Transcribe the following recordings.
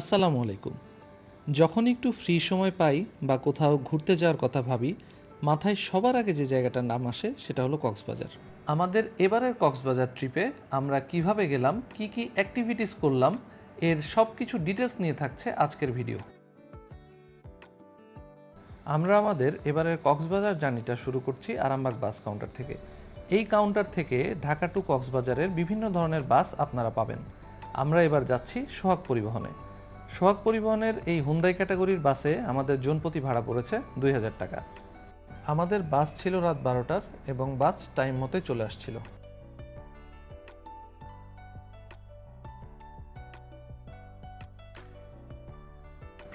আসসালামু আলাইকুম। যখন একটু ফ্রি সময় পাই বা কোথাও ঘুরতে যাওয়ার কথা ভাবি, মাথায় সবার আগে যে জায়গাটার নাম আসে সেটা হলো কক্সবাজার। আমাদের এবারের কক্সবাজার ট্রিপে আমরা কীভাবে গেলাম, কি কি অ্যাক্টিভিটিস করলাম, এর সব কিছু ডিটেলস নিয়ে থাকছে আজকের ভিডিও আমরা আমাদের এবারের কক্সবাজার জার্নিটা শুরু করছি আরামবাগ বাস কাউন্টার থেকে। এই কাউন্টার থেকে ঢাকা টু কক্সবাজারের বিভিন্ন ধরনের বাস আপনারা পাবেন। আমরা এবার যাচ্ছি সোহাগ পরিবহনে। সোহাগ পরিবহনের এই হুন্দাই ক্যাটাগরির বাসে আমাদের জনপ্রতি ভাড়া পড়েছে দুই হাজার টাকা। আমাদের বাস ছিল রাত বারোটার এবং বাস টাইম মতে চলে আসছিল।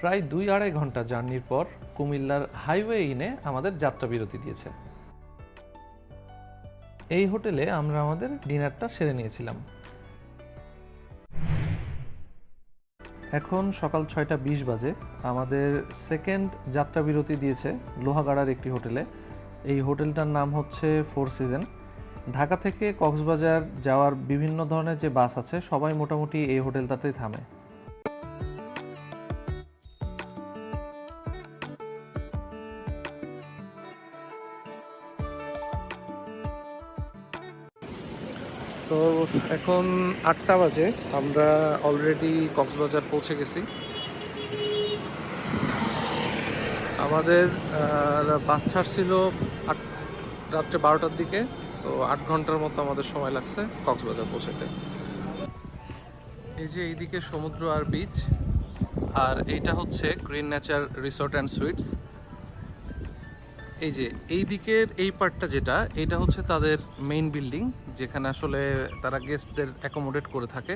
প্রায় দুই আড়াই ঘণ্টা জার্নির পর কুমিল্লার হাইওয়ে ইনে আমাদের যাত্রা বিরতি দিয়েছে। এই হোটেলে আমরা আমাদের ডিনারটা সেরে নিয়েছিলাম। এখন সকাল ছয়টা বিশ বাজে। আমাদের সেকেন্ড যাত্রা বিরতি দিয়েছে লোহাগাড়ার একটি হোটেলে। এই হোটেলটার নাম হচ্ছে ফোর সিজন ঢাকা থেকে কক্সবাজার যাওয়ার বিভিন্ন ধরনের যে বাস আছে, সবাই মোটামুটি এই হোটেলটাতেই থামে। তো এখন আটটা বাজে। আমরা অলরেডি কক্সবাজার পৌঁছে গেছি। আমাদের বাস ছাড়ছিল আট, রাত্রে বারোটার দিকে। সো আট ঘণ্টার মতো আমাদের সময় লাগছে কক্সবাজার পৌঁছাতে এই যে এইদিকে সমুদ্র আর বিচ আর এইটা হচ্ছে green nature resort and suites এই যে, এই দিকের এই পার্টটা যেটা, এটা হচ্ছে তাদের মেইন বিল্ডিং যেখানে আসলে তারা গেস্টদের অ্যাকোমোডেট করে থাকে।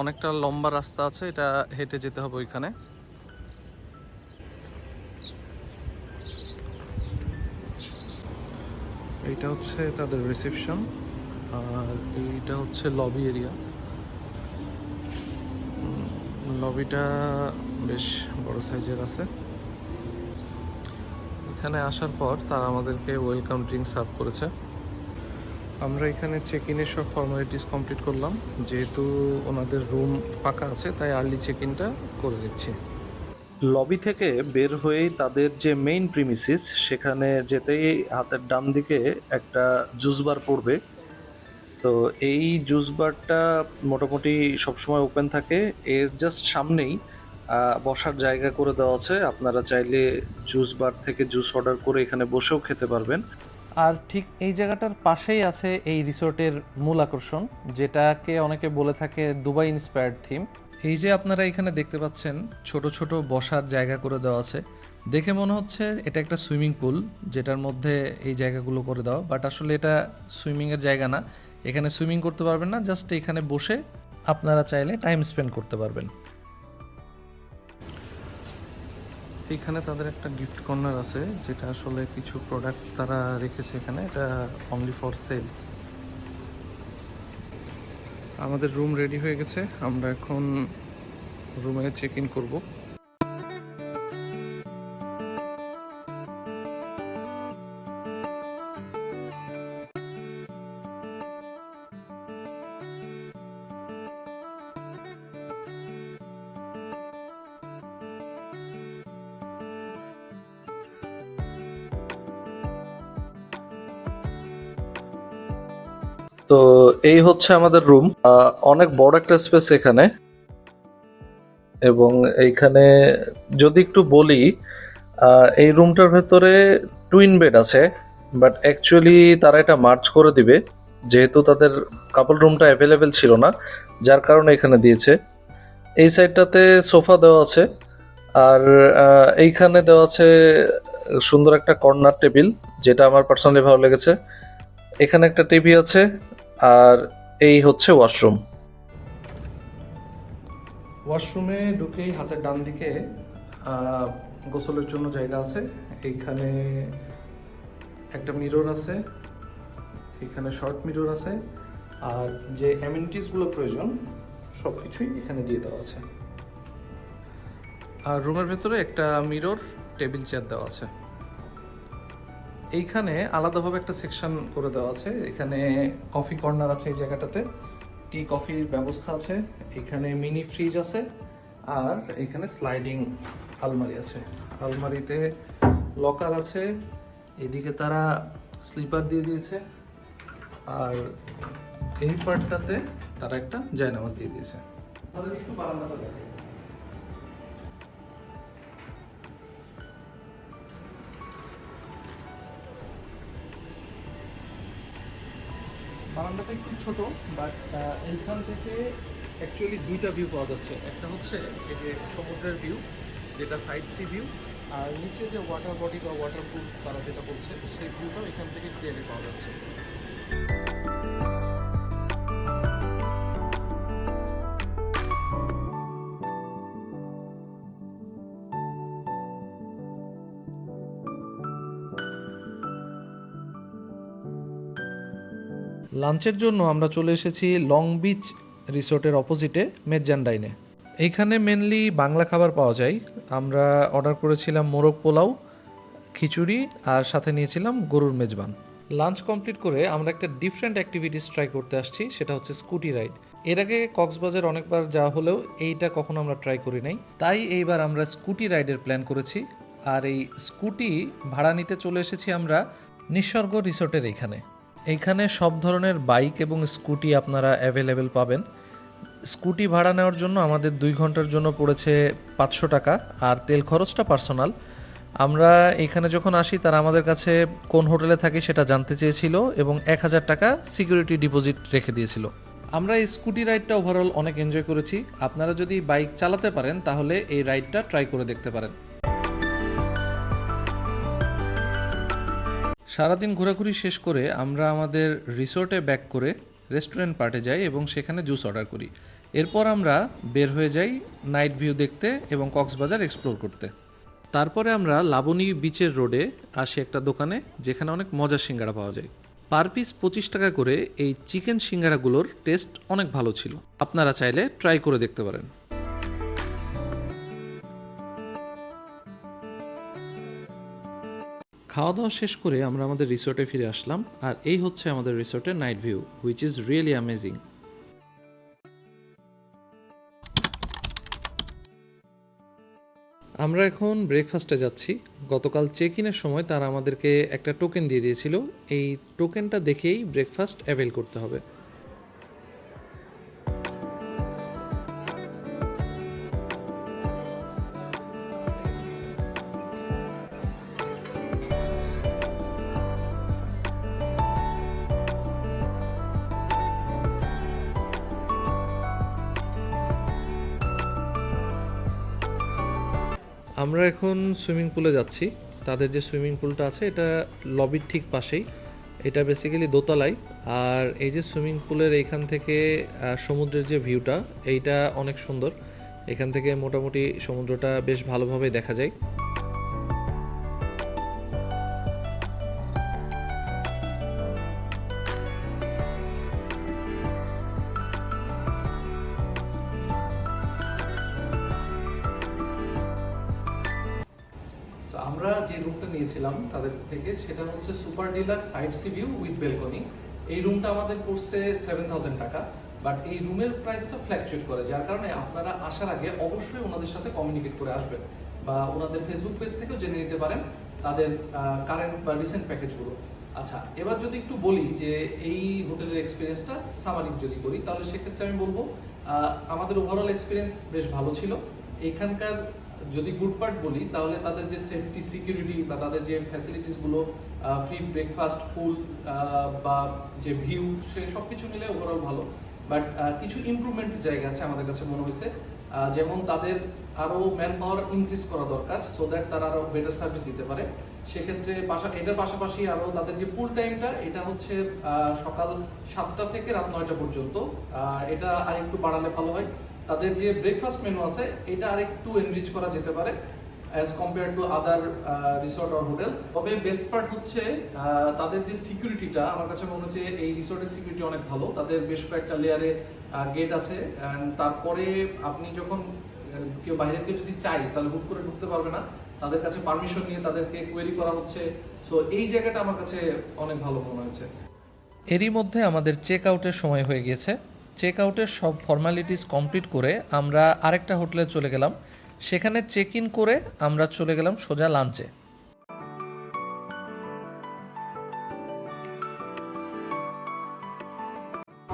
অনেকটা লম্বা রাস্তা আছে, এটা হেঁটে যেতে হবে ওইখানে। এইটা হচ্ছে তাদের রিসেপশন আর এইটা হচ্ছে লবি এরিয়া লবিটা বেশ বড় সাইজের আছে। এখানে আসার পর তারা আমাদেরকে ওয়েলকাম ড্রিঙ্ক সার্ভ করেছে। আমরা এখানে চেক ইনের সব ফর্মালিটিস কমপ্লিট করলাম। যেহেতু ওনাদের রুম ফাঁকা আছে, তাই আর্লি চেক ইনটা করে দিচ্ছি লবি থেকে বের হয়েই তাদের যে মেইন প্রিমিসিস সেখানে যেতেই হাতের ডান দিকে একটা জুস বার পড়বে। তো এই জুস বারটা মোটামুটি সবসময় ওপেন থাকে। এর জাস্ট সামনেই বসার জায়গা করে দেওয়া আছে। আপনারা চাইলে জুস বার থেকে জুস অর্ডার করে এখানে বসেও খেতে পারবেন। আর ঠিক এই জায়গাটার পাশেই আছে এই রিসোর্টের মূল আকর্ষণ, যেটাকে অনেকে বলে থাকে দুবাই ইন্সপায়ার্ড থিম এই যে আপনারা এখানে দেখতে পাচ্ছেন, ছোট ছোট বসার জায়গা করে দেওয়া আছে। দেখে মনে হচ্ছে এটা একটা সুইমিং পুল, যেটার মধ্যে এই জায়গাগুলো করে দেওয়া। বাট আসলে এটা সুইমিং এর জায়গা না। এখানে সুইমিং করতে পারবেন না, জাস্ট এখানে বসে আপনারা চাইলে টাইম স্পেন্ড করতে পারবেন। এখানে তাদের একটা গিফট কর্নার আছে, যেটা আসলে কিছু প্রোডাক্ট তারা রেখেছে এখানে। এটা অনলি ফর সেল আমাদের রুম রেডি হয়ে গেছে। আমরা এখন রুমে চেক ইন করব। তো এই হচ্ছে আমাদের রুম অনেক বড় একটা স্পেস এখানে। এবং এইখানে যদি একটু বলি এই রুমটার ভেতরে টুইন বেড আছে বাট অ্যাকচুয়ালি তারা এটা মার্চ করে দিবে, যেহেতু তাদের কাপল রুমটা অ্যাভেলেবেল ছিল না, যার কারণে এখানে দিয়েছে। এই সাইডটাতে সোফা দেওয়া আছে, আর এইখানে দেওয়া আছে সুন্দর একটা কর্নার টেবিল যেটা আমার পার্সোনালি ভালো লেগেছে। এখানে একটা টিভি আছে আর এই হচ্ছে ওয়াশরুম। ওয়াশরুমে ঢুকেই হাতের ডান দিকে গোসলের জন্য জায়গা আছে। এইখানে একটা মিরর আছে, এখানে শর্ট মিরর আছে, আর যে অ্যামিনিটিসগুলো প্রয়োজন সব কিছুই এখানে দিয়ে দেওয়া আছে। আর রুমের ভেতরে একটা মিরর টেবিল চেয়ার দেওয়া আছে। এইখানে আলাদাভাবে একটা সেকশন করে দেওয়া আছে। এখানে কফি কর্নার আছে এই জায়গাটাতে। টি কফির ব্যবস্থা আছে। এখানে মিনি ফ্রিজ আছে। আর এখানে স্লাইডিং আলমারি আছে। আলমারিতে লকার আছে। এদিকে তারা স্লিপার দিয়ে দিয়েছে। আর এই পার্টটাতে তারা একটা জায়নামাজ দিয়ে দিয়েছে। একটু বারান্দাটা বারান্দাটা একটু ছোট বাট এইখান থেকে অ্যাকচুয়ালি দুইটা ভিউ পাওয়া যাচ্ছে। একটা হচ্ছে এই যে সমুদ্রের ভিউ যেটা সাইড সি ভিউ আর নিচে যে ওয়াটার বডি বা ওয়াটার পুল তারা যেটা বলছে, সেই ভিউটাও এখান থেকে ক্লিয়ারলি পাওয়া যাচ্ছে। লাঞ্চের জন্য আমরা চলে এসেছি লং বিচ রিসোর্টের অপোজিটে মেজান্ডাইনে এইখানে মেনলি বাংলা খাবার পাওয়া যায়। আমরা অর্ডার করেছিলাম মোরগ পোলাও, খিচুড়ি আর সাথে নিয়েছিলাম গরুর মেজবান। লাঞ্চ কমপ্লিট করে আমরা একটা ডিফারেন্ট অ্যাক্টিভিটিস ট্রাই করতে আসছি, সেটা হচ্ছে স্কুটি রাইড এর আগে কক্সবাজার অনেকবার যাওয়া হলেও এইটা কখনো আমরা ট্রাই করি নাই। তাই এইবার আমরা স্কুটি রাইডের প্ল্যান করেছি। আর এই স্কুটি ভাড়া নিতে চলে এসেছি আমরা নিসর্গ রিসোর্টের এইখানে এইখানে সব ধরনের বাইক এবং স্কুটি আপনারা অ্যাভেলেবেল পাবেন। স্কুটি ভাড়া নেওয়ার জন্য আমাদের দুই ঘণ্টার জন্য পড়েছে পাঁচশো টাকা, আর তেল খরচটা পার্সোনাল আমরা এখানে যখন আসি, তারা আমাদের কাছে কোন হোটেলে থাকি সেটা জানতে চেয়েছিল এবং এক হাজার টাকা সিকিউরিটি ডিপোজিট রেখে দিয়েছিল। আমরা এই স্কুটি রাইডটা ওভারঅল অনেক এনজয় করেছি। আপনারা যদি বাইক চালাতে পারেন, তাহলে এই রাইডটা ট্রাই করে দেখতে পারেন। সারাদিন ঘোরাঘুরি শেষ করে আমরা আমাদের রিসোর্টে ব্যাক করে রেস্টুরেন্ট পার্টে যাই এবং সেখানে জুস অর্ডার করি। এরপর আমরা বের হয়ে যাই নাইট ভিউ দেখতে এবং কক্সবাজার এক্সপ্লোর করতে। তারপরে আমরা লাবণী বিচের রোডে আসি একটা দোকানে, যেখানে অনেক মজার সিঙ্গারা পাওয়া যায়। পার পিস পঁচিশ টাকা করে এই চিকেন সিঙ্গারাগুলোর টেস্ট অনেক ভালো ছিল। আপনারা চাইলে ট্রাই করে দেখতে পারেন। খাওয়া দাওয়া শেষ করে আমরা আমাদের রিসোর্টে ফিরে আসলাম, আর এই হচ্ছে আমাদের রিসোর্টের night view which is really amazing আমরা এখন ব্রেকফাস্টে যাচ্ছি। গতকাল চেক ইনের সময় তারা আমাদেরকে একটা টোকেন দিয়ে দিয়েছিল। এই টোকেনটা দেখেই ব্রেকফাস্ট অ্যাভেল করতে হবে। আমরা এখন সুইমিং পুলে যাচ্ছি। তাদের যে সুইমিং পুলটা আছে, এটা লবির ঠিক পাশেই। এটা বেসিক্যালি দোতলায়। আর এই যে সুইমিং পুলের এইখান থেকে সমুদ্রের যে ভিউটা এইটা অনেক সুন্দর। এখান থেকে মোটামুটি সমুদ্রটা বেশ ভালোভাবে দেখা যায়। থেকে, সেটা হচ্ছে super deluxe side sea view with balcony এই রুমটা আমাদের পড়ছে সেভেন থাউজেন্ড টাকা বাট এই রুমের প্রাইসটা ফ্ল্যাকচুয়েট করে, যার কারণে আপনারা আসার আগে অবশ্যই ওনাদের সাথে কমিউনিকেট করে আসবেন বা ওনাদের ফেসবুক পেজ থেকেও জেনে নিতে পারেন তাদের কারেন্ট বা রিসেন্ট প্যাকেজগুলো আচ্ছা এবার যদি একটু বলি যে এই হোটেলের এক্সপিরিয়েন্সটা সামারিক যদি করি তাহলে সেক্ষেত্রে আমি বলব আমাদের ওভারঅল এক্সপিরিয়েন্স বেশ ভালো ছিল। এখানকার যদি গুড পার্ট বলি, তাহলে তাদের যে সেফটি সিকিউরিটি বা তাদের যে ফ্যাসিলিটিসগুলো ফ্রি ব্রেকফাস্ট ফুল বা যে ভিউ সে সব কিছু মিলে ওভারঅল ভালো। বাট কিছু ইমপ্রুভমেন্টের জায়গা আছে আমাদের কাছে মনে হয়েছে। যেমন তাদের আরও ম্যান পাওয়ার ইনক্রিজ করা দরকার সো দ্যাট তারা আরও বেটার সার্ভিস দিতে পারে। সেক্ষেত্রে পাশা, এটার পাশাপাশি আরও তাদের যে ফুল টাইমটা এটা হচ্ছে সকাল সাতটা থেকে রাত নয়টা পর্যন্ত। এটা আরেকটু বাড়ালে ভালো হয়। তাদের যে ব্রেকফাস্ট মেনু আছে, এটা আরেকটু এনরিচ করা যেতে পারে as compare to other resort or hotels তবে বেস্ট পার্ট হচ্ছে তাদের যে সিকিউরিটিটা আমার কাছে মনে হচ্ছে এই রিসোর্টের সিকিউরিটি অনেক ভালো। তাদের বেশ কয়েকটা লেয়ারে গেট আছে তারপরে আপনি যখন কেউ বাইরে কেউ যদি চাই তাহলে হুট করে ঢুকতে পারবে না। তাদের কাছে পারমিশন নিয়ে তাদেরকে কোয়েরি করা হচ্ছে। সো এই জায়গাটা আমার কাছে অনেক ভালো মনে হয়েছে। এরই মধ্যে আমাদের চেক আউটের সময় হয়ে গিয়েছে। চেক আউটের সব ফর্মালিটিস কমপ্লিট করে আমরা আরেকটা হোটেলে চলে গেলাম। সেখানে চেক ইন করে আমরা চলে গেলাম সোজা লাঞ্চে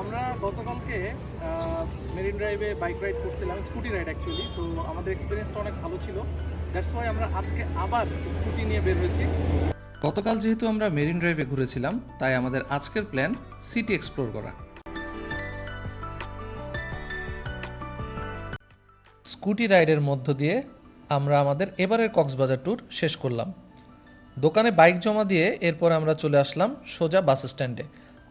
আমরা গতকালকে মেরিন ড্রাইভে বাইক রাইড করছিলাম স্কুটি রাইড অ্যাকচুয়ালি তো আমাদের এক্সপিরিয়েন্সটা অনেক ভালো ছিল। দ্যাটস ওয়াই আমরা আজকে আবার স্কুটি নিয়ে বের হয়েছি। গতকাল যেহেতু আমরা মেরিন ড্রাইভে ঘুরেছিলাম তাই আমাদের আজকের প্ল্যান সিটি এক্সপ্লোর করা। স্কুটি রাইডের মধ্য দিয়ে আমরা আমাদের এবারের কক্সবাজার ট্যুর শেষ করলাম। দোকানে বাইক জমা দিয়ে এরপর আমরা চলে আসলাম সোজা বাস স্ট্যান্ডে।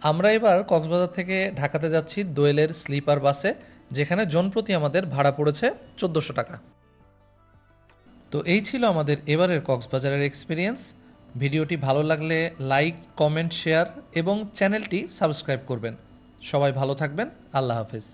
আমরা এবার কক্সবাজার থেকে ঢাকাতে যাচ্ছি দোয়েলের স্লিপার বাসে, যেখানে জনপ্রতি আমাদের ভাড়া পড়েছে চোদ্দোশো টাকা। তো এই ছিল আমাদের এবারের কক্সবাজারের এক্সপিরিয়েন্স ভিডিওটি ভালো লাগলে লাইক কমেন্ট শেয়ার এবং চ্যানেলটি সাবস্ক্রাইব করবেন। সবাই ভালো থাকবেন। আল্লাহ হাফেজ।